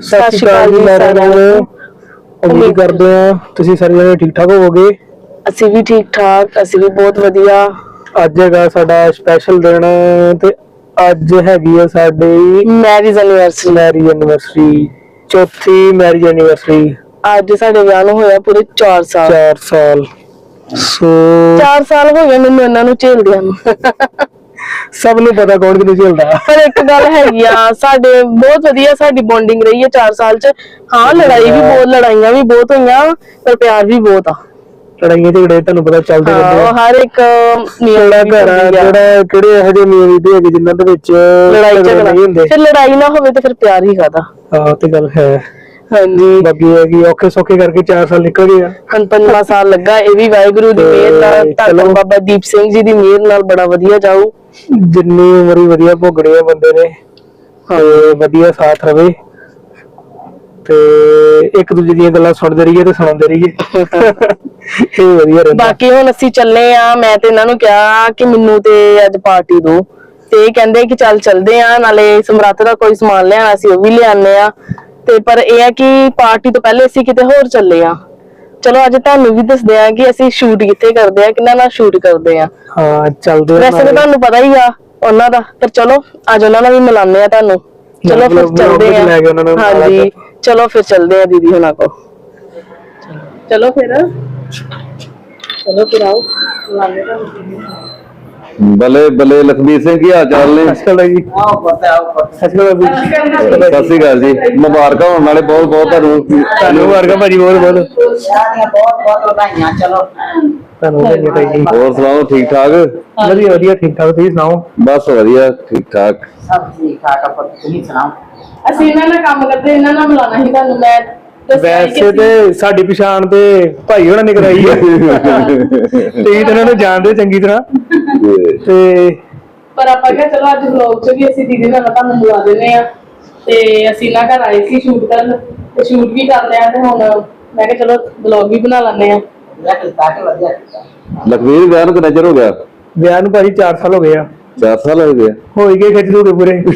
ਸਤਿ ਸ਼੍ਰੀ ਅਕਾਲ ਜੀ ਸਾਰਿਆਂ ਨੂੰ। ਉਮੀਦ ਕਰਦੇ ਹਾਂ ਤੁਸੀਂ ਸਾਰੇ ਜਣੇ ਠੀਕ ਠਾਕ ਹੋਵੋਗੇ। ਅਸੀਂ ਵੀ ਠੀਕ ਠਾਕ ਅਸੀਂ ਵੀ ਬਹੁਤ ਵਧੀਆ। ਅੱਜ ਹੈਗਾ ਸਾਡਾ ਸਪੈਸ਼ਲ ਦਿਨ ਤੇ ਅੱਜ ਹੈਗੀ ਹੈ ਸਾਡੀ ਮੈਰਿਜ ਐਨੀਵਰਸਰੀ ਮੈਰਿਜ ਐਨਵਰਸਰੀ ਚੌਥੀ ਮੈਰਿਜ ਐਨਵਰਸਰੀ ਅੱਜ ਸਾਡੇ ਵਿਆਹ ਨੂੰ ਹੋਇਆ ਪੂਰੇ 4 ਸਾਲ। 4 ਸਾਲ। ਸੋ 4 ਸਾਲ ਹੋ ਗਏ ਮੈਨੂੰ ਇਹਨਾਂ ਨੂੰ ਝੇਲਦਿਆਂ ਨੂੰ। ਸਭ ਨੂੰ ਪਤਾ ਕੌਣ ਕਿਹਨੂੰ ਝੇਲਦਾ ਪਰ ਇੱਕ ਗੱਲ ਹੈਗੀ ਆ ਸਾਡੇ ਬਹੁਤ ਵਧੀਆ ਸਾਡੀ ਬੌਂਡਿੰਗ ਰਹੀ ਹੈ 4 ਸਾਲ ਚ। ਹਾਂ ਲੜਾਈ ਵੀ ਬਹੁਤ ਲੜਾਈਆਂ ਵੀ ਬਹੁਤ ਹੋਈਆਂ ਪਰ ਪਿਆਰ ਵੀ ਬਹੁਤ ਆ। ਲੜਾਈਆਂ ਝਗੜੇ ਤੁਹਾਨੂੰ ਪਤਾ ਚੱਲਦੇ ਰਹਿੰਦੇ ਆ। ਹਰ ਇੱਕ ਨਿਯਮ ਕਿਹੜਾ ਘਰ ਆ। ਜਿਹੜਾ ਕਿਹੜੇ ਇਹੋ ਜਿਹੇ ਨਿਯਮ ਦੇ ਹੈਗੇ ਜਿਨ੍ਹਾਂ ਦੇ ਵਿੱਚ ਲੜਾਈ ਝਗੜੇ ਝਗੜਾ। ਨਹੀਂ ਹੁੰਦੇ। ਫਿਰ ਲੜਾਈ ਨਾ ਹੋਵੇ ਤਾਂ ਫਿਰ ਪਿਆਰ ਹੀ ਕਾਦਾ ਹਾਂ ਤੇ ਗੱਲ ਹੈ। ਹਾਂਜੀ। ਬਾਕੀ ਇਹ ਹੈ ਕਿ ਔਖੇ ਸੌਖੇ ਕਰਕੇ 4 ਸਾਲ ਨਿਕਲ ਗਏ ਆ। ਹੁਣ ਪੰਜਵਾਂ ਸਾਲ ਲੱਗਾ ਇਹ ਵੀ ਵਾਹਿਗੁਰੂ ਦੀ ਮਿਹਰ ਨਾਲ ਤੇ ਧੰਨ ਚਲੋ। ਬਾਬਾ ਦੀਪ ਸਿੰਘ ਜੀ ਦੀ ਮਿਹਰ ਨਾਲ ਬੜਾ ਵਧੀਆ ਜਾਊ। ਜਿੰਨੀ ਉਮਰ ਹੀ ਵਧੀਆ ਭੋਗਣੀ ਆ ਬੰਦੇ ਨੇ ਤੇ ਵਧੀਆ ਸਾਥ ਰਵੇ। ਤੇ ਇੱਕ ਦੂਜੇ ਦੀਆਂ ਗੱਲਾਂ ਸੁਣਦੇ ਰਹੀਏ ਤੇ ਸੁਣਾਉਂਦੇ ਰਹੀਏ। ਇਹ ਵਧੀਆ ਰਹਿੰਦਾ। ਬਾਕੀ ਹੁਣ ਅਸੀਂ ਚੱਲੇ ਆ ਮੈਂ ਤੇ ਇਹਨਾਂ ਨੂੰ ਕਿਹਾ ਕਿ ਮੈਨੂੰ ਤੇ ਅੱਜ ਪਾਰਟੀ ਦੋ। ਤੇ ਇਹ ਕਹਿੰਦੇ ਕਿ ਚੱਲ ਚੱਲਦੇ ਆ ਨਾਲੇ ਸਮਰੱਥ ਦਾ ਕੋਈ ਸਮਾਨ ਲਿਆਣਾ ਸੀ ਉਹ ਵੀ ਲਿਆਨੇ ਆ। ਤੇ ਪਰ ਇਹ ਹੈ ਕਿ ਪਾਰਟੀ ਤੋਂ ਪਹਿਲੇ ਅਸੀਂ ਕਿਤੇ ਹੋਰ ਚੱਲੇ ਆ। ਚਲੋ ਅੱਜ ਤੁਹਾਨੂੰ ਵੀ ਦੱਸਦੇ ਆ ਕਿ ਅਸੀਂ ਸ਼ੂਟ ਕਿੱਥੇ ਕਰਦੇ ਆ ਕਿੰਨਾ ਨਾਲ ਸ਼ੂਟ ਕਰਦੇ ਆ ਹਾਂ ਚੱਲਦੇ ਆ ਵੈਸੇ ਤਾਂ। ਤੁਹਾਨੂੰ ਪਤਾ ਹੀ ਆ ਉਹਨਾਂ ਦਾ ਪਰ ਚਲੋ ਅੱਜ ਉਹਨਾਂ ਨਾਲ ਵੀ ਮਿਲਾਨੇ ਆ ਤੁਹਾਨੂੰ। ਚਲੋ ਫਿਰ ਚੱਲਦੇ ਆ ਹਾਂਜੀ ਚਲੋ ਫਿਰ ਚੱਲਦੇ ਆ ਦੀਦੀ ਹੁਣਾਂ ਕੋ ਚਲੋ ਫਿਰ। ਚਲੋ ਫਿਰ ਆਓ। ਮਿਲਾਨੇ ਤੁਹਾਨੂੰ ਬੱਲੇ ਬੱਲੇ ਲਖਬੀਰ ਸਿੰਘ ਕੀ ਹਾਲ ਚਾਲ ਨੇ? ਸਤਿ ਸ਼੍ਰੀ ਅਕਾਲ ਜੀ। ਸਤਿ ਸ਼੍ਰੀ ਅਕਾਲ ਜੀ। ਸਤਿ ਸ੍ਰੀ ਅਕਾਲ ਜੀ। ਮੁਬਾਰਕਾਂ ਹੋਣ ਵਾਲੇ ਬਹੁਤ ਬਹੁਤ ਤੁਹਾਨੂੰ। ਤੁਹਾਨੂੰ ਵਰਗਾ ਭਾਜੀ ਬਹੁਤ ਬਹੁਤ। ਬਹੁਤ ਬਹੁਤ ਵਧਾਈਆਂ ਚਲੋ। ਤੁਹਾਨੂੰ ਵਧਾਈਆਂ ਭਾਈ ਜੀ ਹੋਰ ਸੁਣਾਓ ਠੀਕ ਠਾਕ? ਵਧੀਆ ਵਧੀਆ ਠੀਕ ਠਾਕ। ਤੁਸੀਂ ਸੁਣਾਓ? ਬਸ ਵਧੀਆ ਠੀਕ ਠਾਕ। ਸਭ ਠੀਕ ਠਾਕ ਆ ਪੁੱਤ ਤੁਸੀਂ ਸੁਣਾਓ? ਅਸੀਂ ਇਹਨਾਂ ਨਾਲ ਕੰਮ ਕਰਦੇ ਇਹਨਾਂ ਨਾਲ ਮਿਲਾਣਾ ਸੀ ਤੁਹਾਨੂੰ। ਮੈਂ ਦੱਸਿਆ ਸੀ ਕਿ ਵੈਸੇ ਤੇ ਸਾਡੀ ਪਛਾਣ ਤੇ ਭਾਈ ਹੋਣਾ ਨੇ ਕਰਾਈ ਹੈ ਤਾਂ ਇਹਨਾਂ ਨੂੰ ਜਾਣਦੇ ਚੰਗੀ ਤਰ੍ਹਾਂ। ਤੇ ਤੇ ਪਰ ਆਪਾਂ ਕਿਹਾ ਚਲੋ ਅੱਜ ਵਲੌਗ 'ਚ ਵੀ ਅਸੀਂ ਦੀਦੀ ਨਾਲ ਤੁਹਾਨੂੰ ਮਿਲਾ ਦਿੰਦੇ ਆ ਤੇ ਅਸੀਂ ਨਾ ਘਰ ਆਏ ਸੀ ਸ਼ੂਟ ਕਰਨ ਤੇ ਸ਼ੂਟ ਵੀ ਕਰ ਲਿਆ ਤੇ ਹੁਣ ਮੈਂ ਕਿਹਾ ਚਲੋ ਵਲੌਗ ਵੀ ਬਣਾ ਲੈਂਦੇ ਆ ਵਧੀਆ ਕੀਤਾ ਕਿ ਵਧੀਆ ਕੀਤਾ। ਲਖਬੀਰ ਵਿਆਹ ਨੂੰ ਕਿੰਨਾ ਚਿਰ ਹੋ ਗਿਆ? ਵਿਆਹ ਨੂੰ ਭਾਜੀ 4 ਸਾਲ ਹੋ ਗਏ ਆ। 4 ਸਾਲ ਹੋ ਗਏ ਹੋ ਹੀ ਗਏ ਖਿੱਚ ਦੂਗੇ ਪੂਰੇ 4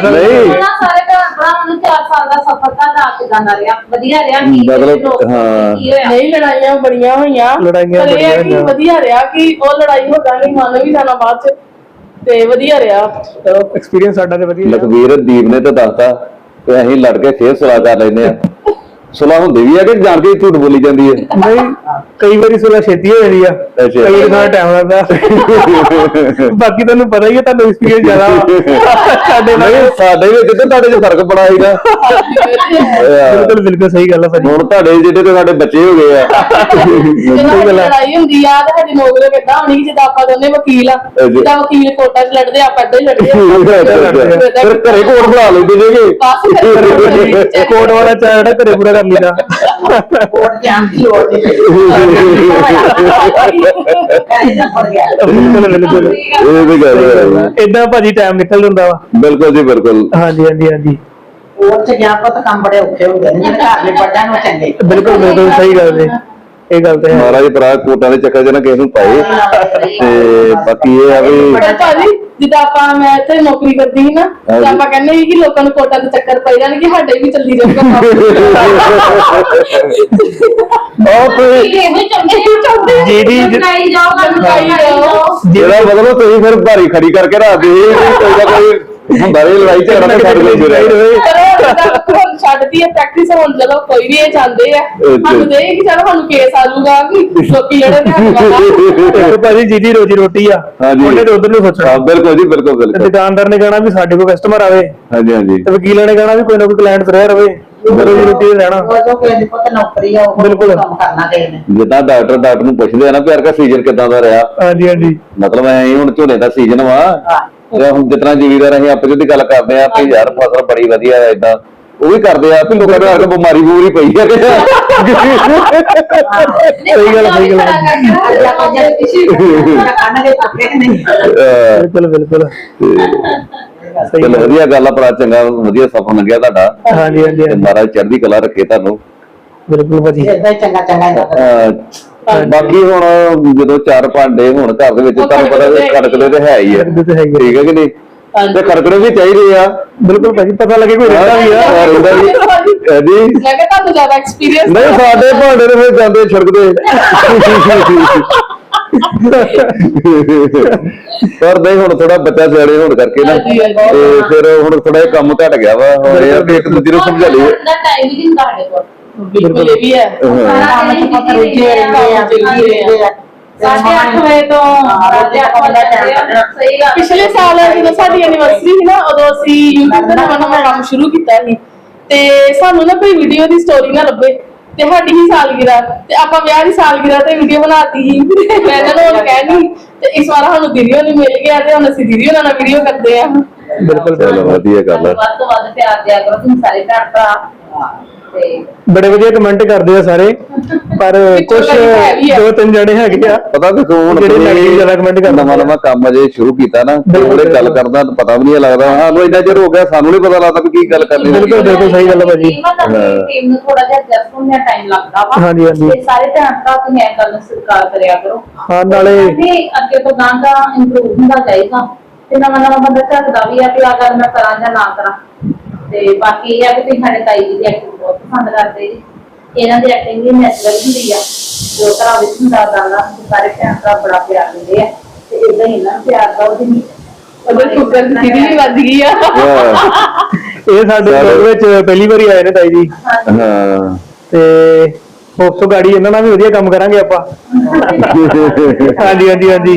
ਸਾਲ ਨਹੀਂ। ਸਾਰੇ ਭੈਣ ਭਰਾਵਾਂ ਨੂੰ 4 ਸਾਲ ਦਾ ਸਫ਼ਰ ਤੁਹਾਡਾ ਕਿਦਾਂ ਦਾ ਰਿਹਾ ਵਧੀਆ ਰਿਹਾ ਕੀ ਮਤਲਬ, ਹਾਂ। ਨਹੀਂ ਲੜਾਈਆਂ ਬੜੀਆਂ ਹੋਈਆਂ ਲੜਾਈਆਂ ਬੜੀਆਂ ਹੋਈਆਂ। ਵਧੀਆ ਰਿਹਾ ਕਿ ਉਹ ਲੜਾਈ ਹੋ ਜਾਣੀ ਮੰਨ ਵੀ ਜਾਣਾ ਬਾਅਦ ਚ ਤੇ ਵਧੀਆ ਰਿਹਾ ਐਕਸਪੀਰੀਅੰਸ ਸਾਡਾ ਤੇ ਵਧੀਆ ਰਿਹਾ। ਲਖਬੀਰ ਦੀਪ ਨੇ ਤਾਂ ਦੱਸਤਾ ਕਿ ਅਸੀਂ ਲੜ ਕੇ ਫੇਰ ਸੁਲਾ ਕਰ ਲੈਂਦੇ ਆ ਸੁਲਾ ਹੁੰਦੀ ਵੀ ਆ ਕਿ ਜਾਣ ਕੇ ਝੂਠ ਬੋਲੀ ਜਾਂਦੀ ਹੈ ਨਹੀਂ ਕਈ ਵਾਰੀ ਸੁਲਾ ਛੇਤੀ ਹੋ ਜਾਂਦੀ ਆ। ਕਈ ਵਾਰੀ ਥੋੜਾ ਟਾਈਮ ਲੱਗਦਾ। ਬਾਕੀ ਤੁਹਾਨੂੰ ਪਤਾ ਹੀ ਹੈ ਤੁਹਾਨੂੰ ਐਕਸਪੀਰੀਅੰਸ ਜ਼ਿਆਦਾ ਵਾ। ਸਾਡੇ ਨਾਲ ਨਹੀਂ ਸਾਡੇ ਵਿੱਚ ਤੇ ਤੁਹਾਡੇ 'ਚ ਫ਼ਰਕ ਬੜਾ ਹੈਗਾ ਬਿਲਕੁਲ ਬਿਲਕੁਲ ਸਹੀ ਗੱਲ ਹੈ ਭਾਜੀ ਹੁਣ ਤੁਹਾਡੇ ਜਿਹੜੇ ਤੇ ਸਾਡੇ ਬੱਚੇ ਹੋ ਗਏ ਆ। ਜਦੋਂ ਸਹੀ ਗੱਲ ਸਾਡੀ। ਲੜਾਈ ਹੁੰਦੀ ਆ ਤੇ ਸਾਡੀ ਨੌਕਰੀ ਕਿੱਦਾਂ ਹੋਣੀ ਜਿੱਦਾਂ ਆਪਾਂ ਦੋਨੇ ਵਕੀਲ ਆ। ਜੀ। ਜਿੱਦਾਂ ਵਕੀਲ ਕੋਰਟਾਂ 'ਚ ਲੜਦੇ ਆ, ਆਪਾਂ ਏਦਾਂ ਹੀ ਲੜਦੇ ਆ। ਫਿਰ ਘਰੇ ਕੋਟ ਬਣਾ ਲੈਂਦੇ ਜੇਗੇ ਬਸ ਫਿਰ ਕੋਡ ਵਾਲਾ ਚਾਹ ਜਿਹੜਾ ਘਰੇ ਪੂਰਾ ਕਰ ਲਈਦਾ ਕੋਟ ਜਾਣ ਦੀ ਲੋੜ ਨਹੀਂ ਬਿਲਕੁਲ ਬਿਲਕੁਲ ਇਹ ਵੀ ਗੱਲ ਹੈ। ਇਦਾਂ ਭਾਜੀ ਟਾਈਮ ਨਿਕਲ ਜਾਂਦਾ ਵਾ। ਬਿਲਕੁਲ ਜੀ ਬਿਲਕੁਲ। ਹਾਂਜੀ ਹਾਂਜੀ ਹਾਂਜੀ। ਕੋਟ ਚ ਗਿਆ ਪੁੱਤ ਕੰਮ ਬੜੇ ਔਖੇ ਹੁੰਦੇ ਨੇ ਘਰ ਦੇ ਪੜਾਂ ਨੂੰ ਚੰਗੇ। ਬਿਲਕੁਲ ਬਿਲਕੁਲ ਸਹੀ ਗੱਲ ਹੈ। ਇਹ ਗੱਲ ਤੇ ਹੈ। ਮਹਾਰਾਜ ਭਰਾ ਕੋਟਾਂ ਦੇ ਚੱਕਰ 'ਚ ਨਾ ਕਿਸੇ ਨੂੰ ਪਾਏ। ਤੇ ਬਾਕੀ ਇਹ ਆ ਵੀ ਪਰ ਭਾਜੀ ਜਿੱਦਾਂ ਆਪਾਂ ਮੈਂ ਇੱਥੇ ਨੌਕਰੀ ਕਰਦੀ ਸੀ ਨਾ ਤੇ ਹਾਂਜੀ। ਆਪਾਂ ਕਹਿੰਦੇ ਸੀ ਕਿ ਲੋਕਾਂ ਨੂੰ ਕੋਟਾਂ ਦੇ ਚੱਕਰ ਪਈ ਜਾਣ ਕਿ ਸਾਡੇ ਵੀ ਚੱਲੀ ਜਾਊਗਾ ਉਹ ਕੋਈ ਇਹ ਵੀ ਚੰਗੇ ਚੰਗੇ ਜਿਹੜੀ- ਬਣਾਈ ਜਾਓ ਬਣਾਈ ਜਾਓ। ਜਿਹੜਾ ਮਤਲਬ ਤੁਸੀਂ ਫਿਰ ਭਾਰੀ ਖੜੀ ਕਰਕੇ ਰੱਖਦੇ ਸੀ ਵੀ ਕੋਈ ਨਾ ਕੋਈ ਹੁੰਦਾ ਵੀ ਲੜਾਈ ਝਗੜਾ ਤਾਂ ਸਾਡੇ ਕੋਲ ਜੁੜਿਆ ਹੁਣ ਛੱਡਦੀ ਹੈ ਪ੍ਰੈਕਟਿਸ ਹੁਣ ਚਲੋ ਕੋਈ ਵੀ ਇਹ ਚਾਹੁੰਦੇ ਆ ਸਾਨੂੰ ਦੇ ਕਿ ਚਲੋ ਸਾਨੂੰ ਕੇਸ ਆ ਜਾਊਗਾ ਕਿ ਲੋਕੀ ਜਿਹੜੇ ਨੇ ਇੱਕ ਭਾਜੀ ਜਿਹਦੀ ਰੋਜੀ ਰੋਟੀ ਆ ਹਾਂਜੀ। ਉਹਨੇ ਤੇ ਉਧਰ ਨੂੰ ਹਾਂ ਸੋਚਣਾ ਬਿਲਕੁਲ ਜੀ ਬਿਲਕੁਲ ਤੇ ਬਿਲਕੁਲ ਦੁਕਾਨਦਾਰ ਨੇ ਕਹਿਣਾ ਵੀ ਸਾਡੇ ਕੋਲ ਕਸਟਮਰ ਆਵੇ। ਹਾਂਜੀ ਹਾਂਜੀ। ਤੇ ਵਕੀਲਾਂ ਨੇ ਕਹਿਣਾ ਵੀ ਕੋਈ ਨਾ ਕੋਈ ਕਲਾਇੰਟ ਤੁਰਿਆ ਰਵੇ। ਰੋਜੀ ਰੋਟੀ ਤੇ ਰਹਿਣਾ। ਉਹ ਜੋ ਕੋਈ ਪੁੱਤ ਨੌਕਰੀ ਆ ਉਹ ਬਿਲਕੁਲ। ਕੰਮ ਕਰਨਾ ਦੇ ਨੇ। ਜਿੱਦਾਂ ਡਾਕਟਰ ਡਾਕਟਰ ਨੂੰ ਪੁੱਛਦੇ ਆ ਨਾ ਪਿਆਰ ਦਾ ਸੀਜ਼ਨ ਕਿਦਾਂ ਦਾ ਰਿਹਾ। ਹਾਂਜੀ ਹਾਂਜੀ। ਮਤਲਬ ਐ ਹੁਣ ਝੋਨੇ ਦਾ ਸੀਜ਼ਨ ਵਾ। ਹਾਂ। ਤੇ ਹੁਣ ਜਿਤਨਾ ਜ਼ਿਮੀਦਾਰ ਅਸੀਂ ਆਪਸ ਵਿੱਚ ਗੱਲ ਕਰਦੇ ਆ ਕਿ ਯਾਰ ਫਸਲ ਬੜੀ ਵਧੀਆ ਹੈ ਇਦਾਂ ਉਹ ਵੀ ਕਰਦੇ ਆ ਕਿ ਲੋਕਾਂ ਆ ਕੇ ਬਿਮਾਰੀ ਬੂਰੀ ਪਈ ਆ ਕਿ ਸਹੀ ਗੱਲ ਸਹੀ ਗੱਲ। ਅੱਜ ਆਪਾਂ ਜੇ ਕਿਸੇ ਕੰਨ ਦੇ ਪੱਕੇ ਨਹੀਂ ਅਹ ਬਿਲਕੁਲ ਬਿਲਕੁਲ ਚਲੋ। ਵਧੀਆ ਗੱਲ ਆ ਭਰਾ ਚੰਗਾ ਵਧੀਆ ਸਫਰ ਲੰਘਿਆ ਤੁਹਾਡਾ। ਹਾਂਜੀ ਹਾਂਜੀ ਮਹਾਰਾਜ ਚੜ੍ਹਦੀ ਕਲਾ ਰੱਖੇ ਤੁਹਾਨੂੰ। ਬਿਲਕੁਲ ਭਾਜੀ ਇਦਾਂ ਹੀ ਚੰਗਾ ਚੰਗਾ ਬਾਕੀ ਹੁਣ ਜਦੋਂ ਚਾਰ ਭਾਂਡੇ ਹੁਣ ਘਰ ਦੇ ਵਿੱਚ ਤੁਹਾਨੂੰ ਪਤਾ ਵੀ ਕਣਕ ਦੇ ਤੇ ਹੈ ਹੀ ਆ। ਤੇ ਹੈ ਹੀ ਆ। ਠੀਕ ਹੈ ਕਿ ਨਹੀਂ? ਤੇ ਖੜਕਣੇ ਵੀ ਚਾਹੀਦੇ ਆ। ਬਿਲਕੁਲ ਭਾਜੀ ਪਤਾ ਲੱਗੇ ਕੋਈ ਰਹਿੰਦਾ ਵੀ ਆ। ਹਾਂ, ਰਹਿੰਦਾ ਵੀ। ਮੈਂ ਕਿਹਾ ਤੁਹਾਨੂੰ ਜ਼ਿਆਦਾ ਐਕਸਪੀਰੀਅੰਸ ਨਹੀਂ ਸਾਡੇ ਭਾਂਡੇ ਦੇ ਫਿਰ ਜਾਂਦੇ ਛੜਕਦੇ। ਪਰ ਨਹੀਂ ਹੁਣ ਥੋੜਾ ਬੱਚਾ ਸਿਆਣੇ ਹੋਣ ਕਰਕੇ ਨਾ। ਹਾਂਜੀ, ਹਾਂਜੀ। ਤੇ ਫਿਰ ਹੁਣ ਥੋੜਾ ਜਿਹਾ ਕੰਮ ਘਟ ਗਿਆ ਵਾ। ਹੁਣ ਇਹ ਆ ਵੀ ਇੱਕ ਦੂਜੇ ਨੂੰ ਸਮਝਾ ਲਈਏ। ਦਾ ਟਾਈਮ ਹੀ ਨਹੀਂ ਸਾਡੇ ਕੋਲ। ਬਿਲਕੁਲ ਇਹ ਵੀ ਹੈ। ਹਾਂ। ਕੰਮ ਚ ਪੱਕ ਰੁੱਝੇ ਰਹਿੰਦੇ ਆ। ਰੁੱਝੇ ਆ। ਸਾਢੇ ਅੱਠ ਵਜੇ ਤੋਂ ਸਾਢੇ ਅੱਠ ਵਜੇ ਤੱਕ ਸਹੀ ਗੱਲ। ਪਿਛਲੇ ਸਾਲ ਜਦੋਂ ਸਾਡੀ ਐਨੀਵਰਸਰੀ ਸੀ ਨਾ ਉਦੋਂ ਅਸੀਂ YouTube ਤੇ ਨਵਾਂ ਕੰਮ ਸ਼ੁਰੂ ਕੀਤਾ ਸੀ। ਤੇ ਸਾਨੂੰ ਨਾ ਕੋਈ ਵੀਡੀਓ ਦੀ ਸਟੋਰੀ ਨਾ ਲੱਭੇ। ਤੇ ਸਾਡੀ ਹੀ ਸਾਲਗਿਰਾ ਤੇ ਆਪਾਂ ਵਿਆਹ ਦੀ ਸਾਲਗਿਰਾ ਤੇ ਵੀਡੀਓ ਬਣਾਤੀ ਸੀ। ਮੈਂ ਇਹਨਾਂ ਨੂੰ ਹੁਣ ਕਹਿਣੀ ਤੇ ਇਸ ਵਾਰ ਸਾਨੂੰ ਵੀਡੀਓ ਨਹੀਂ ਮਿਲ ਗਿਆ ਤੇ ਹੁਣ ਅਸੀਂ ਵੀਡੀਓ ਨਾਲ ਵੀਡੀਓ ਕਰਦੇ ਆ। ਬਿਲਕੁਲ ਚਲੋ ਵਧੀਆ ਗੱਲ ਆ। ਵੱਧ ਤੋਂ ਵੱਧ ਪਿਆਰ ਦਿਆ ਕਰੋ। ਤੁਸੀਂ ਸਾਰੇ ਭੈਣ ਭਰਾ। ਬੜੇ ਵਧੀਆ ਕਮੈਂਟ ਕਰਦੇ ਆ ਸਾਰੇ ਪਰ ਕੁਝ ਹੈ। ਦੋ ਤਿੰਨ ਜਣੇ ਹੈਗੇ ਆ ਪਤਾ ਕਿ ਹੁਣ ਜਿਹੜੇ ਜ਼ਿਆਦਾ comment ਕਰਦੇ ਨਵਾਂ ਨਵਾਂ ਕੰਮ ਅਜੇ ਸ਼ੁਰੂ ਕੀਤਾ ਨਾ ਉਹਦੇ ਗੱਲ ਕਰਦਾ ਤਾਂ ਪਤਾ ਵੀ ਨਹੀਂ ਲੱਗਦਾ। ਸਾਨੂੰ ਇੰਨਾ ਚਿਰ ਹੋ ਗਿਆ ਸਾਨੂੰ ਨਹੀਂ ਪਤਾ ਲੱਗਦਾ ਵੀ ਕੀ ਗੱਲ ਕਰਨੀ ਹੈ। ਬਿਲਕੁਲ ਬਿਲਕੁਲ ਸਹੀ ਗੱਲ ਆ ਭਾਜੀ। ਟੀਮ ਨੂੰ ਥੋੜਾ ਜਿਹਾ ਐਡਜਸਟ ਹੋਣ ਦਾ ਟਾਈਮ ਲੱਗਦਾ ਵਾ। ਹਾਂਜੀ, ਹਾਂਜੀ। ਤੇ ਸਾਰੇ ਭੈਣ ਭਰਾ ਤੁਸੀਂ ਇਹ ਗੱਲ ਨੂੰ ਸਵੀਕਾਰ ਕਰਿਆ ਕਰੋ। ਹਾਂ ਨਾਲੇ ਅੱਗੇ ਤੋਂ ਗਾਂ ਦਾ ਇੰਪਰੂਵ ਹੁੰਦਾ ਜਾਏਗਾ। ਤੇ ਨਵਾਂ ਨਵਾਂ ਬੰਦਾ ਝੱਕਦਾ ਵੀ ਆ ਵੀ ਆ ਗੱਲ ਮੈਂ ਕਰਾਂ ਜਾਂ ਨਾ ਕਰਾਂ। ਤੇ ਬਾਕੀ ਇਹ ਆ ਕਿ ਤੁਸੀਂ ਸਾਡੇ ਤਾਈ ਜੀ ਦੀ ਐਕਟਿੰਗ ਬਹੁਤ ਪਸੰਦ ਕਰਦੇ ਜੀ। ਇਹਨਾਂ ਦੀ ਐਕਟਿੰਗ ਵੀ ਨੈਚੁਰਲ ਹੁੰਦੀ ਆ। ਜੋ ਤਰ੍ਹਾਂ ਵਿੱਚ ਹੁੰਦਾ ਦਾਦਾ ਸਾਰੇ ਭੈਣ ਭਰਾ ਬੜਾ ਪਿਆਰ ਦਿੰਦੇ ਆ। ਤੇ ਇਦਾਂ ਹੀ ਇਹਨਾਂ ਨੂੰ ਪਿਆਰ ਦਾ ਉਹਦੀ ਨਹੀਂ। ਉਧਰ ਕੁੱਕਰ ਦੀ ਵੀ ਵੱਜ ਗਈ ਆ। ਇਹ ਸਾਡੇ ਚਲੋ। ਵਿੱਚ ਪਹਿਲੀ ਵਾਰੀ ਆਏ ਨੇ ਤਾਈ ਜੀ। ਹਾਂ। ਤੇ ਹੋਪ ਤੋਂ ਗਾੜੀ ਇਹਨਾਂ ਨਾਲ ਵੀ ਵਧੀਆ ਕੰਮ ਕਰਾਂਗੇ ਆਪਾਂ। ਹਾਂਜੀ ਹਾਂਜੀ ਹਾਂਜੀ।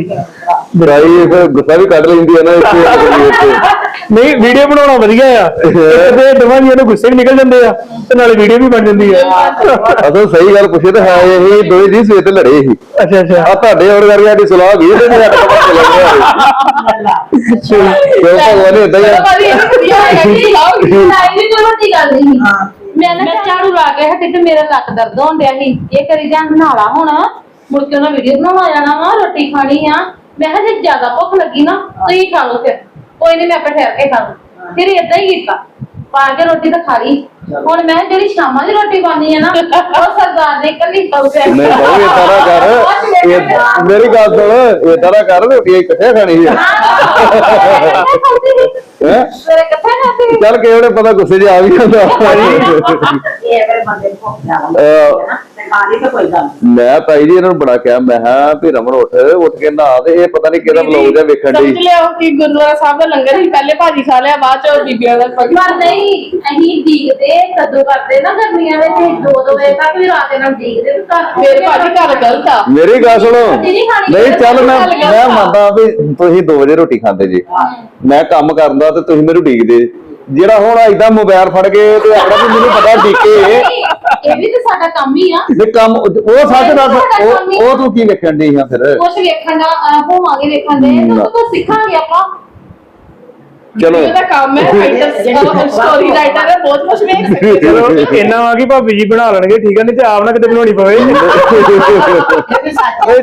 ਬਰਾਈ ਫਿਰ ਗੁੱਸਾ ਵੀ ਕੱਢ ਲੈਂਦੀ ਹੈ ਨਾ ਇੱਥੇ ਇੱਥੇ ਨਹੀਂ ਵੀਡੀਓ ਬਣਾਉਣਾ ਵਧੀਆ ਆ। ਤੇ ਦੋਵਾਂ ਜੀਆਂ ਨੂੰ ਗੁੱਸੇ ਵੀ ਨਿਕਲ ਜਾਂਦੇ ਆ ਤੇ ਨਾਲੇ ਵੀਡੀਓ ਵੀ ਬਣ ਜਾਂਦੀ ਆ। ਅਸਲ ਸਹੀ ਗੱਲ ਪੁੱਛੇ ਤਾਂ ਹੈ ਇਹ ਦੋਵੇਂ ਜੀ ਸਵੇਰ ਤੇ ਲੜੇ ਸੀ। ਅੱਛਾ ਅੱਛਾ। ਆ ਤੁਹਾਡੇ ਹੋਰ ਕਰਕੇ ਸਾਡੀ ਸਲਾਹ ਗਈ ਤੇ ਮੇਰਾ ਪਤਾ ਚੱਲ ਗਿਆ ਕਿਉਂ ਭਗਵਾਨ ਨੇ ਹੀ ਆ। ਚਲੋ ਵੀ ਵਧੀਆ ਹੈਗਾ ਕਿ ਲਾਓ। ਦੀ ਗੱਲ ਨਹੀਂ। ਹਾਂ। ਮੈਂ ਨਾ ਝਾੜੂ ਲਾ ਕੇ ਹਟੇ ਤੇ ਮੇਰਾ ਲੱਕ ਦਰਦ ਹੋਣ ਡਿਆ ਸੀ। ਇਹ ਕਰੀ ਜਾਂ ਨਾਲਾ ਹੁਣ। ਮੁੜ ਕੇ ਉਹਨਾਂ ਵੀਡੀਓ ਬਣਾਉਣ ਆ ਜਾਣਾ ਵਾ ਰੋਟੀ ਖਾਣੀ ਆ। ਮੈਂ ਕਿਹਾ ਜੇ ਜ਼ਿਆਦਾ ਭੁੱਖ ਲੱਗੀ ਨਾ ਤੁਸੀਂ ਖਾ ਲਓ ਫਿਰ। ਕੋਈ ਨਹੀਂ ਮੈਂ ਆਪੇ ਠਹਿਰ ਕੇ ਖਾ ਲੂੰ ਫਿਰ ਇਦਾਂ ਹੀ ਕੀਤਾ। ਪਾ ਕੇ ਰੋਟੀ ਤਾਂ ਖਾ ਲਈ। ਹੁਣ ਮੈਂ ਜਿਹੜੀ ਸ਼ਾਮਾਂ ਦੀ ਰੋਟੀ ਪਾਣੀ ਆ ਨਾ ਉਹ ਸਰਦਾਰ ਨੇ ਕੱਲੀ ਪਾਉ ਤੇ ਨਹੀਂ ਬਾਬੂ ਏਦਾਂ ਨਾ ਕਰ ਇਹ- ਮੇਰੀ ਗੱਲ ਸੁਣ ਏਦਾਂ ਨਾ ਕਰ ਰੋਟੀਆਂ ਇਕੱਠੇ ਖਾਣੀ ਹੈ ਹੈਂ? ਕਿੱਥੇ ਚੱਲ ਕਿਸੇ ਵੇਲੇ ਪਤਾ ਗੁੱਸੇ 'ਚ ਆ ਵੀ ਜਾਂਦਾ ਇਹ ਅਗਰ ਬੰਦੇ ਨੂੰ ਭੁੱਖ ਅਹ, ਤੇ ਕੋਈ ਗੱਲ। ਮੈਂ ਤਾਈ ਜੀ ਇਹਨਾਂ ਨੂੰ ਬੜਾ ਕਿਹਾ ਮੈਂ ਕਿਹਾ ਵੀ ਰਮਨ ਉੱਠ ਉੱਠ ਕੇ ਨਹਾ ਤੇ ਇਹ ਪਤਾ ਨਹੀਂ ਕਿਹਦਾ ਬਲੌਗ ਜਿਹਾ ਵੇਖਣ ਸਮਝ ਲਿਓ ਕਿ ਗੁਰਦੁਆਰਾ ਸਾਹਿਬ ਦਾ ਲੰਗਰ ਹੀ ਪਹਿਲੇ ਭਾਜੀ ਖਾ ਲਿਆ ਬਾਅਦ ਚ ਬੀਬੀਆਂ ਦਾ ਪਰ ਨਹੀਂ ਅਸੀਂ ਡੀਕਦੇ ਕਦੋਂ ਕਰਦੇ ਨਾ ਗਰਮੀਆਂ ਵਿੱਚ? 2-2 ਵਜੇ ਤੱਕ ਵੀ ਰਾਤ ਨਾਲ ਡੀਕਦੇ ਵੀ ਘਰ ਮੇਰੇ ਭਾਜੀ ਘਰ ਗਲਤ ਆ। ਮੇਰੀ ਗੱਲ ਸੁਣੋ। ਰੋਟੀ ਨਹੀਂ ਖਾਣੀ, ਨਹੀਂ ਚੱਲ ਮੈਂ ਗੱਲ ਮੈਂ ਤਾ। ਮੰਨਦਾ ਵੀ ਤੁਸੀਂ 2 ਵਜੇ ਰੋਟੀ ਖਾਂਦੇ ਜੀ। ਮੈਂ ਕੰਮ ਕਰਦਾ ਤੇ ਤੁਸੀਂ ਮੈਨੂੰ ਡੀਕਦੇ। ਜਿਹੜਾ ਹੁਣ ਏਦਾਂ ਮੋਬਾਈਲ ਫੜ ਕੇ ਤੇ ਆਪਣਾ ਵੀ ਮੈਨੂੰ ਪਤਾ ਡੀਕੇ। ਇਹ ਵੀ ਤਾਂ ਸਾਡਾ ਕੰਮ ਹੀ ਆ। ਇਹ ਕੰਮ ਉਹ ਸੱਚ ਦੱਸ ਉਹ ਉਹ ਤੂੰ ਕੀ ਵੇਖਣ ਦੀ ਆ ਫਿਰ? ਕੁਝ ਵੇਖਣ ਦਾ ਅਹ, ਹੋਵਾਂਗੇ ਵੇਖਣ ਦੇ। ਤਾਂ ਕੁਝ ਸਿੱਖਾਂਗੇ ਆਪਾਂ। ਚਲੋ। ਇਹਦਾ ਕੰਮ ਹੈ ਰਾਈਟਰ ਸਟੋਰੀ ਰਾਈਟਰ ਹੈ ਬਹੁਤ ਕੁਝ ਵੇਖ ਸਕਦੇ ਚਲੋ ਇੰਨਾ ਵਾ ਕਿ ਭਾਬੀ ਜੀ ਬਣਾ ਲੈਣਗੇ ਠੀਕ ਆ ਨਹੀਂ ਤੇ ਆਪ ਨਾ ਕਿਤੇ ਬਣਾਉਣੀ ਪਵੇ। ਨਹੀਂ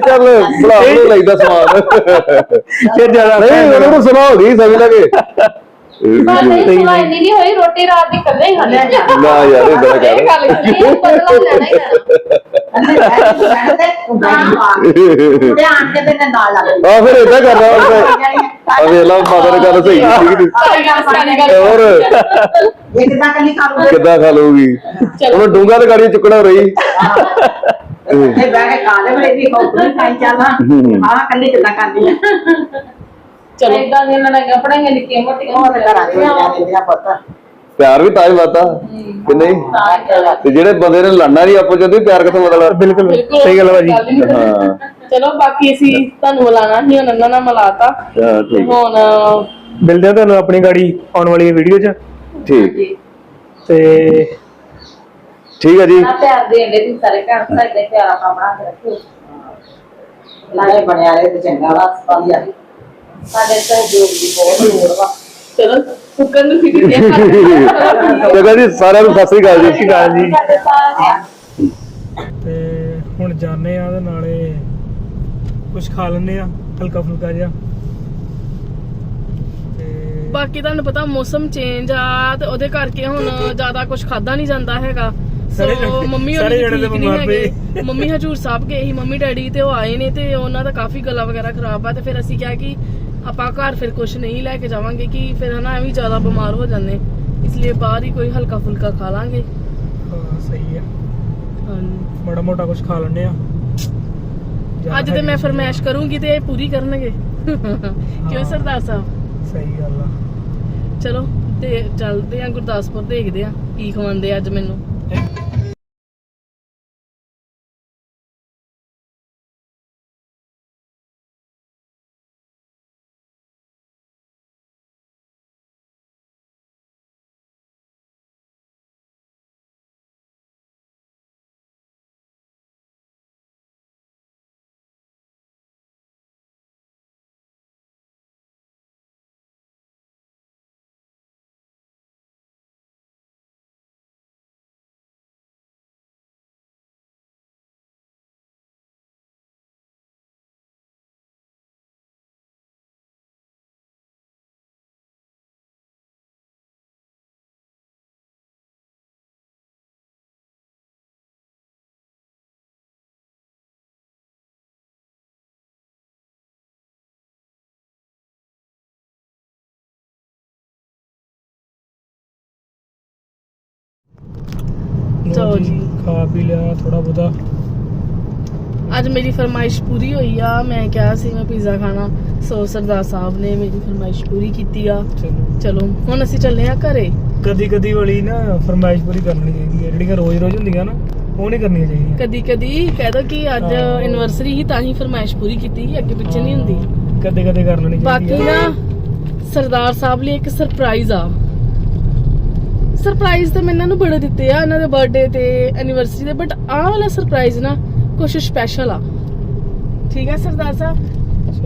ਚੱਲ ਬਣਾ ਲਓ ਲਈਦਾ ਸਮਾਨ। ਫਿਰ ਜ਼ਿਆਦਾ ਨਹੀਂ ਉਹਨਾਂ ਨੂੰ ਸੁਣਾ ਹੋ ਗਈ ਸਮਝ ਲਗੇ ਨਹੀਂ ਸੁਣਾ ਇੰਨੀ ਨਹੀਂ ਹੋਈ ਰੋਟੀ ਰਾਤ ਦੀ ਕੱਲੇ ਹੀ। ਖਾਣੇ ਨਾ ਯਾਰ ਇਹ ਗੱਲ ਕਰ। ਕੀਤੀ। ਇਹ ਬਦਲਾ ਲੈਣਾ ਹੀ। ਆ ਫਿਰ ਇਦਾਂ ਕਰਨਾ ਹੁੰਦਾ ਆ ਵੇਖ ਲਾ ਮਾਤਾ ਨੇ ਗੱਲ ਸਹੀ ਗੱਲ ਹੋਰ ਕਿਦਾਂ ਕੱਲੀ ਖਾ ਲੂਗੇ ਕਿੱਦਾਂ ਖਾ ਲਊਗੀ? ਉਹਨੂੰ ਡੂੰਗਾ ਤੇ ਗਾੜੀ ਚੁੱਕਣਾ ਰਹੀ। ਇਹ ਬਹਿ ਕੇ ਖਾ ਲੈ ਬੜੇ ਵੀ ਕੋਈ ਖਾਈ ਚੱਲਾਂ। ਹਾਂ ਕੱਲੀ ਕਿਦਾਂ ਕਰਦੀ ਆ ਚਲੋ ਇਦਾਂ ਦੀਆਂ ਲੜਾਈਆਂ ਪੜਾਈਆਂ ਨਿੱਕੀਆਂ ਮੋਟੀਆਂ ਉਹ ਤੇ ਘਰਾਂ ਚੋਂ ਜਾਂਦੇ ਨੇ ਪੁੱਤ। ਪਿਆਰ ਵੀ ਤਾਂ ਹੀ ਵਾਤਾ ਕਿ ਨਹੀਂ? ਤੇ ਜਿਹੜੇ ਬੰਦੇ ਨੇ ਲੜਨਾ ਨਹੀਂ ਆਪੋ ਜਦ ਪਿਆਰ ਕਿੱਥੋਂ ਬਦਲਾ ਬਿਲਕੁਲ ਸਹੀ ਗੱਲ ਆ ਭਾਜੀ। ਹੀ। ਹਾਂ। ਚਲੋ ਬਾਕੀ ਅਸੀਂ ਤੁਹਾਨੂੰ ਮਿਲਾਣਾ ਸੀ ਉਹਨਾਂ ਨਾਲ ਮਿਲਾਤਾ। ਹਾਂ, ਠੀਕ। ਹੁਣ ਮਿਲਦੇ ਆ ਤੁਹਾਨੂੰ ਆਪਣੀ ਗਾੜੀ ਆਉਣ ਵਾਲੀ ਵੀਡੀਓ 'ਚ। ਠੀਕ। ਤੇ ਠੀਕ ਹੈ ਜੀ। ਨਾ ਪਿਆਰ ਦੇਣ ਦੇ ਤੁਸੀਂ ਸਾਰੇ ਭੈਣ ਭਰਾ ਦੇ ਪਿਆਰ ਆਪਣਾ ਬਣਾ ਕੇ ਰੱਖਿਓ। ਨਾਲੇ ਬਣਿਆ ਰਹੇ ਤੇ ਚੰਗਾ ਵਾ ਵਧੀਆ ਸਾਡੇ ਸਹਿਯੋਗ ਦੀ ਬਹੁਤ ਲੋੜ ਵਾ। ਚਲੋ ਕੁੱਕਰ ਨੂੰ ਸਿੱਟੀ ਦੇ ਜਗਾ ਜੀ ਸਾਰਿਆਂ ਨੂੰ ਸਤਿ ਸ੍ਰੀ ਅਕਾਲ ਜੀ। ਸਤਿ ਸ਼੍ਰੀ ਅਕਾਲ ਜੀ ਤੇ ਹੁਣ ਜਾਣੇ ਆ ਤੇ ਨਾਲੇ ਕੁਝ ਖਾ ਲੈਣੇ ਆ ਹਲਕਾ ਫੁਲਕਾ ਜਿਹਾ। ਤੇ ਬਾਕੀ ਤੁਹਾਨੂੰ ਪਤਾ ਮੌਸਮ ਚੇਂਜ ਆ ਤੇ ਉਹਦੇ ਕਰਕੇ ਹੁਣ ਜ਼ਿਆਦਾ ਕੁਝ ਖਾਦਾ ਨਹੀਂ ਜਾਂਦਾ ਹੈਗਾ। ਸਾਰੇ ਸੋ ਜਣੇ- ਮੰਮੀ ਸਾਰੇ ਹੋਣੀ ਜਣੇ ਤੇ ਠੀਕ ਨਹੀਂ ਬਿਮਾਰ ਹੈਗੇ। ਮੰਮੀ ਹਜੂਰ ਸਾਹਿਬ ਗਏ ਸੀ ਮੰਮੀ ਡੈਡੀ ਤੇ ਉਹ ਆਏ ਨੇ ਤੇ ਉਹਨਾਂ ਦਾ ਕਾਫੀ ਗਲਾ ਵਗੈਰਾ ਖਰਾਬ ਆ ਤੇ ਫਿਰ ਅਸੀਂ ਕਿਹਾ ਕਿ ਆਪਾਂ ਘਰ ਫਿਰ ਕੁਝ ਨਹੀਂ ਲੈ ਕੇ ਜਾਵਾਂਗੇ ਕਿ ਫਿਰ ਹਨਾ ਐਵੇਂ ਜ਼ਿਆਦਾ ਬਿਮਾਰ ਹੋ ਜਾਂਦੇ। ਇਸ ਲਈ ਬਾਹਰ ਹੀ ਕੋਈ ਹਲਕਾ ਫੁਲਕਾ ਖਾ ਲਾਂਗੇ। ਹਾਂ ਸਹੀ ਆ ਹਾਂਜੀ। ਬੜਾ ਮੋਟਾ ਕੁਝ ਖਾ ਲੈਂਦੇ ਆ ਅੱਜ ਤੇ ਮੈਂ ਫਰਮਾਇਸ਼ ਕਰੂੰਗੀ ਤੇ ਇਹ ਪੂਰੀ ਕਰਨਗੇ। ਕਿਉਂ ਸਰਦਾਰ ਸਾਹਿਬ? ਸਹੀ ਗੱਲ ਆ। ਚਲੋ ਤੇ ਚੱਲਦੇ ਆ ਗੁਰਦਾਸਪੁਰ ਦੇਖਦੇ ਆ ਕੀ ਖਵਾਉਂਦੇ ਅੱਜ ਮੈਨੂੰ। ਚਲੋ ਜੀ। ਖਾ ਪੀ ਲਿਆ ਥੋੜਾ ਬਹੁਤਾ। ਅੱਜ ਮੇਰੀ ਫਰਮਾਇਸ਼ ਪੂਰੀ ਹੋਈ ਆ। ਮੈਂ ਕਿਹਾ ਸੀ ਮੈਂ ਪੀਜ਼ਾ ਖਾਣਾ। ਸੋ ਸਰਦਾਰ ਸਾਹਿਬ ਨੇ ਮੇਰੀ ਫਰਮਾਇਸ਼ ਪੂਰੀ ਕੀਤੀ ਆ। ਚਲੋ। ਚਲੋ ਹੁਣ ਅਸੀਂ ਚੱਲੇ ਆ ਘਰੇ। ਕਦੀ ਕਦੀ ਵਾਲੀ ਨਾ ਫਰਮਾਇਸ਼ ਪੂਰੀ ਕਰਨੀ ਚਾਹੀਦੀ ਹੈ ਜਿਹੜੀਆਂ ਰੋਜ਼ ਰੋਜ਼ ਹੁੰਦੀਆਂ ਨਾ ਉਹ ਨਹੀਂ ਕਰਨੀਆਂ ਚਾਹੀਦੀਆਂ। ਕਦੀ ਕਦੀ ਕਹਿ ਦੋ ਕਿ ਅੱਜ ਹਾਂ। ਐਨਵਰਸਰੀ ਹੀ ਤਾਂ ਹੀ ਫਰਮਾਇਸ਼ ਪੂਰੀ ਕੀਤੀ ਅੱਗੇ ਪਿੱਛੇ ਨਹੀਂ ਹੁੰਦੀ। ਕਦੇ ਕਦੇ ਕਰ ਲੈਣੀ ਚਾਹੀਦੀ ਬਾਕੀ ਹੈ ਨਾ ਸਰਦਾਰ ਸਾਹਿਬ ਲਈ ਇੱਕ ਸਰਪ੍ਰਾਈਜ਼ ਆ। ਸਰਪ੍ਰਾਈਜ਼ ਤਾਂ ਮੈਂ ਇਹਨਾਂ ਨੂੰ ਬੜੇ ਦਿੱਤੇ ਆ ਇਹਨਾਂ ਦੇ ਬਰਥਡੇ ਤੇ ਐਨੀਵਰਸਰੀ ਦੇ ਬਟ ਆਹ ਵਾਲਾ ਸਰਪ੍ਰਾਈਜ਼ ਨਾ ਕੁਝ ਸਪੈਸ਼ਲ ਆ। ਠੀਕ ਹੈ ਸਰਦਾਰ ਸਾਹਿਬ?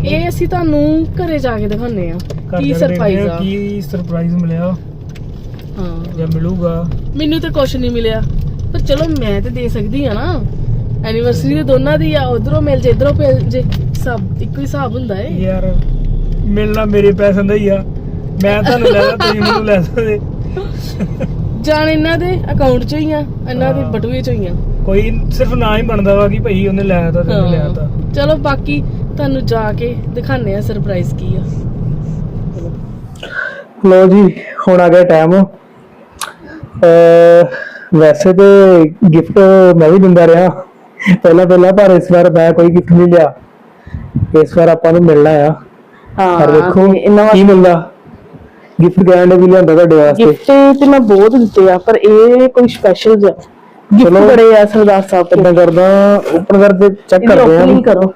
ਇਹ ਅਸੀਂ ਤੁਹਾਨੂੰ ਘਰੇ ਜਾ ਕੇ ਦਿਖਾਉਂਦੇ ਆ ਕੀ ਸਰਪ੍ਰਾਈਜ਼ ਆ ਕੀ ਸਰਪ੍ਰਾਈਜ਼ ਮਿਲਿਆ। ਹਾਂ। ਜਾਂ ਮਿਲੂਗਾ। ਮੈਨੂੰ ਤਾਂ ਕੁਝ ਨਹੀਂ ਮਿਲਿਆ। ਪਰ ਚਲੋ ਮੈਂ ਤੇ ਦੇ ਸਕਦੀ ਆ ਨਾ। ਐਨੀਵਰਸਰੀ ਦੇ ਦੋਨਾਂ ਦੀ ਆ ਉਧਰੋਂ ਮਿਲ ਜੇ ਇਧਰੋਂ ਮਿਲ ਜੇ। ਸਭ ਇੱਕੋ ਹੀ ਹਿਸਾਬ ਹੁੰਦਾ ਏ। ਯਾਰ ਮਿਲਣਾ ਮੇਰੇ ਪੈਸੇ ਦਾ ਹੀ ਆ। ਮੈਂ ਤੁਹਾਨੂੰ ਲੈ ਲਾ ਤੁਸੀਂ ਮੈਨੂੰ ਲੈ ਸਕਦੇ। ਜਾਣ ਇਹਨਾਂ ਦੇ ਅਕਾਊਂਟ ਚੋਂ ਹੀ ਆ ਇਹਨਾਂ ਦੇ ਹਾਂ। ਬਟੂਏ ਚੋਂ ਹੀ ਆ। ਕੋਈ ਸਿਰਫ ਨਾ ਹੀ ਬਣਦਾ ਵਾ ਕਿ ਭਾਈ ਉਹਨੇ ਲੈ ਤਾ ਤੇ ਉਹਨੇ ਲੈ ਤਾ। ਹਾਂ। ਚਲੋ ਬਾਕੀ ਤੁਹਾਨੂੰ ਜਾ ਕੇ ਦਿਖਾਣੇ ਆ ਸਰਪ੍ਰਾਈਜ਼ ਕੀ ਆ। ਲੋ ਜੀ ਹੁਣ ਆ ਗਿਆ ਟਾਈਮ ਵੈਸੇ ਤੇ ਗਿਫਟ ਮੈਂ ਵੀ ਦਿੰਦਾ ਰਿਹਾ। ਪਹਿਲਾਂ ਪਹਿਲਾਂ ਪਰ ਇਸ ਵਾਰ ਮੈਂ ਕੋਈ ਗਿਫਟ ਨਹੀਂ ਲਿਆ। ਇਸ ਵਾਰ ਆਪਾਂ ਨੂੰ ਮਿਲਣਾ ਆ। ਪਰ ਦੇਖੋ ਕੀ ਮਿਲਦਾ। ਗਿਫਟ ਗ੍ਰੈਂਡ ਵੀ ਲਿਆਂਦਾ ਤੁਹਾਡੇ ਵਾਸਤੇ। ਗਿਫਟ ਤੇ ਮੈਂ ਬਹੁਤ ਦਿੱਤੇ ਆ ਪਰ ਇਹ ਕੋਈ ਸਪੈਸ਼ਲ ਜਿਹਾ। ਗਿਫਟ ਚਲੋ। ਬੜੇ ਆ ਸਰਦਾਰ ਸਾਹਿਬ ਤੋਂ ਕਿੱਦਾਂ ਕਰਦਾ ਓਪਨ ਕਰਦੇ ਚੈੱਕ ਇਹਦੀ ਕਰਦੇ opening ਆ ਕਰੋ।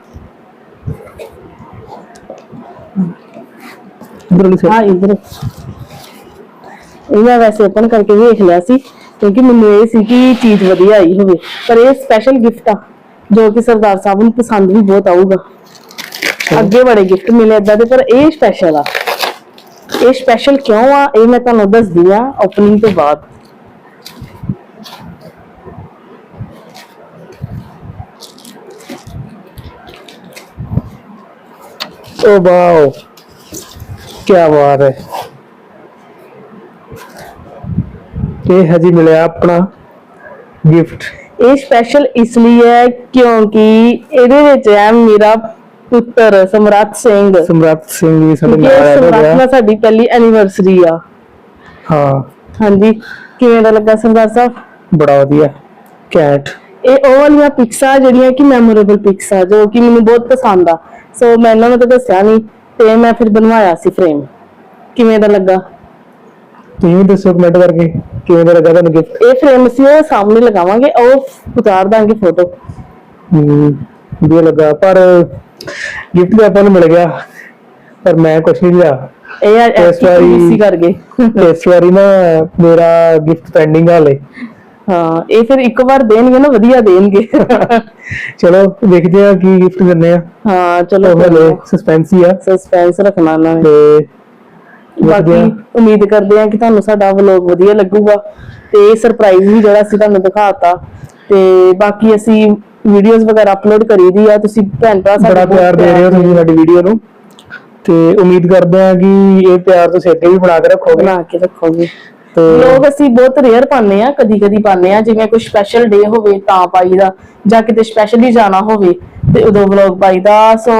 ਇਧਰਲੀ ਹਾਂ ਇਧਰ। ਇਹ ਮੈਂ ਵੈਸੇ ਓਪਨ ਕਰਕੇ ਵੇਖ ਲਿਆ ਸੀ ਕਿਉਂਕਿ ਮੈਨੂੰ ਇਹ ਸੀ ਕਿ ਚੀਜ਼ ਵਧੀਆ ਆਈ ਹੋਵੇ। ਪਰ ਇਹ ਸਪੈਸ਼ਲ ਗਿਫਟ ਆ ਜੋ ਕਿ ਸਰਦਾਰ ਸਾਹਿਬ ਨੂੰ ਪਸੰਦ ਵੀ ਬਹੁਤ ਆਊਗਾ। ਅੱਗੇ ਬੜੇ ਗਿਫਟ ਮਿਲੇ ਏਦਾਂ ਦੇ ਪਰ ਇਹ ਸਪੈਸ਼ਲ ਆ। ਇਹ ਸਪੈਸ਼ਲ ਕਿਉਂ ਆ? ਇਹ ਮੈਂ ਤੁਹਾਨੂੰ ਦੱਸਦੀ ਆ ਓਪਨਿੰਗ ਤੋਂ ਬਾਅਦ। ਓ ਵਾਓ ਕੀ ਬਾਤ ਹੈ। ਇਹ ਹੈ ਜੀ ਮਿਲਿਆ ਆਪਣਾ ਗਿਫਟ ਇਹ ਸਪੈਸ਼ਲ ਇਸ ਲਈ ਹੈ ਕਿਉਂਕਿ ਇਹਦੇ ਵਿੱਚ ਹੈ ਮੇਰਾ ਪੁੱਤਰ ਸਮਰੱਥ ਸਿੰਘ। ਸਮਰੱਥ ਸਿੰਘ ਜੀ ਸਾਡੇ ਕਿਉਂਕਿ ਨਾਲ ਆਇਆ ਸਮਰੱਥ ਹੋਇਆ ਨਾਲ ਸਾਡੀ ਪਹਿਲੀ ਐਨੀਵਰਸਰੀ ਆ। ਹਾਂ। ਹਾਂਜੀ। ਕਿਵੇਂ ਦਾ ਲੱਗਾ ਸਰਦਾਰ ਸਾਹਿਬ? ਬੜਾ ਵਧੀਆ। ਕੈਟ। ਇਹ ਉਹ ਵਾਲੀਆਂ ਪਿਕਸਾਂ ਜਿਹੜੀਆਂ ਕਿ ਮੈਮੋਰੇਬਲ ਪਿਕਸਾਂ ਜੋ ਕਿ ਮੈਨੂੰ ਬਹੁਤ ਪਸੰਦ ਆ। ਸੋ ਮੈਂ ਇਹਨਾਂ ਨੂੰ ਤਾਂ ਦੱਸਿਆ ਨਹੀਂ ਤੇ ਮੈਂ ਫਿਰ ਬਣਵਾਇਆ ਸੀ ਫਰੇਮ ਕਿਵੇਂ ਦਾ ਲੱਗਾ? ਤੁਸੀਂ ਵੀ ਦੱਸੋ ਕਮੈਂਟ ਕਰਕੇ ਕਿਵੇਂ ਦਾ ਲੱਗਾ ਤੁਹਾਨੂੰ ਗਿਫਟ ਇਹ ਫਰੇਮ ਸੀ ਉਹ ਸਾਹਮਣੇ ਲਗਾਵਾਂਗੇ ਉਹ ਉਤਾਰ ਦਾਂਗੇ ਫੋਟੋ ਵਧੀਆ ਲੱਗਾ। ਪਰ ਗਿਫਟ ਤਾਂ ਆਪਾਂ ਨੂੰ ਮਿਲ ਗਿਆ ਪਰ ਮੈਂ ਕੁਛ ਨਹੀਂ ਲਿਆ। ਇਹ ਇਸ ਵਾਰੀ- ਐਸਪੀਸੀ ਕਰ ਗਏ। ਇਸ ਵਾਰੀ ਨਾ ਮੇਰਾ ਗਿਫਟ ਪੈਂਡਿੰਗ ਹਾਲੇ। ਹਾਂ ਇਹ ਫਿਰ ਇੱਕ ਵਾਰ ਦੇਣਗੇ ਨਾ ਵਧੀਆ ਦੇਣਗੇ। ਚਲੋ ਦੇਖਦੇ ਆ ਕੀ ਗਿਫਟ ਦਿੰਦੇ ਆ। ਹਾਂ ਚਲੋ ਹਲੇ ਸਸਪੈਂਸ ਹੀ ਆ। ਸਸਪੈਂਸ ਰੱਖਣਾ ਨੇ। ਤੇ ਬਾਕੀ। ਉਮੀਦ ਕਰਦੇ ਹਾਂ ਕਿ ਤੁਹਾਨੂੰ ਸਾਡਾ ਵਲੌਗ ਵਧੀਆ ਲੱਗੂਗਾ। ਤੇ ਇਹ ਸਰਪ੍ਰਾਈਜ਼ ਵੀ ਜਿਹੜਾ ਅਸੀਂ ਤੁਹਾਨੂੰ ਦਿਖਾਤਾ। ਤੇ ਬਾਕੀ ਅਸੀਂ ਵੀਡੀਓਜ਼ ਵਗੈਰਾ ਅਪਲੋਡ ਕਰੀਦੀ ਆ ਤੁਸੀਂ ਭੈਣ ਭਰਾ ਸਾਡੇ ਬੜਾ ਪਿਆਰ ਦੇ ਰਹੇ ਹੋ ਤੁਸੀਂ ਸਾਡੀ ਵੀਡੀਓ ਨੂੰ। ਤੇ ਉਮੀਦ ਕਰਦੇ ਆ ਕਿ ਇਹ ਪਿਆਰ ਤੁਸੀਂ ਅੱਗੇ ਵੀ ਬਣਾ ਕੇ ਰੱਖੋਗੇ। ਬਣਾ ਕੇ ਰੱਖੋਗੇ। ਤੇ ਲੋਕ ਅਸੀਂ ਬਹੁਤ ਰੇਅਰ ਪਾਉਂਦੇ ਆ ਕਦੀ ਕਦੀ ਪਾਉਂਦੇ ਆ ਜਿਵੇਂ ਕੋਈ ਸਪੈਸ਼ਲ ਡੇ ਹੋਵੇ ਤਾਂ ਪਾਈਦਾ ਜਾਂ ਕਿਤੇ ਸਪੈਸ਼ਲੀ ਜਾਣਾ ਹੋਵੇ ਤੇ ਉਦੋਂ ਵਲੌਗ ਪਾਈਦਾ ਸੋ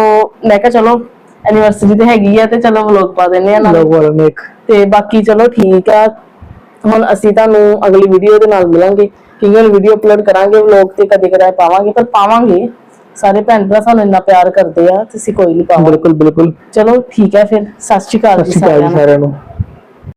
ਮੈਂ ਕਿਹਾ ਚਲੋ ਐਨੀਵਰਸਰੀ ਤੇ ਹੈਗੀ ਆ ਤੇ ਚਲੋ ਵਲੌਗ ਪਾ ਦਿੰਨੇ ਆ ਨਾਲ। ਲੋਕ ਵਾਲਾ ਨੇ ਇੱਕ। ਤੇ ਬਾਕੀ ਚਲੋ ਠੀਕ ਆ। ਹੁਣ ਅਸੀਂ ਤੁਹਾਨੂੰ ਅਗਲੀ ਵੀਡੀਓ ਦੇ ਨਾਲ ਮਿਲਾਂਗੇ। ਕਿਉਂਕਿ ਹੁਣ ਵੀਡੀਓ ਅਪਲੋਡ ਕਰਾਂਗੇ ਵਲੌਗ ਤੇ ਕਦੇ ਕਦੇ ਪਾਵਾਂਗੇ ਪਰ ਪਾਵਾਂਗੇ। ਸਾਰੇ ਭੈਣ ਭਰਾ ਸਾਨੂੰ ਇੰਨਾ ਪਿਆਰ ਕਰਦੇ ਆ ਤੇ ਅਸੀਂ ਕੋਈ ਨਹੀਂ ਪਾਵਾਂਗੇ। ਬਿਲਕੁਲ ਬਿਲਕੁਲ। ਚਲੋ ਠੀਕ ਹੈ ਫਿਰ ਸਤਿ ਸ਼੍ਰੀ ਅਕਾਲ ਜੀ ਸਾਰਿਆਂ ਨੂੰ।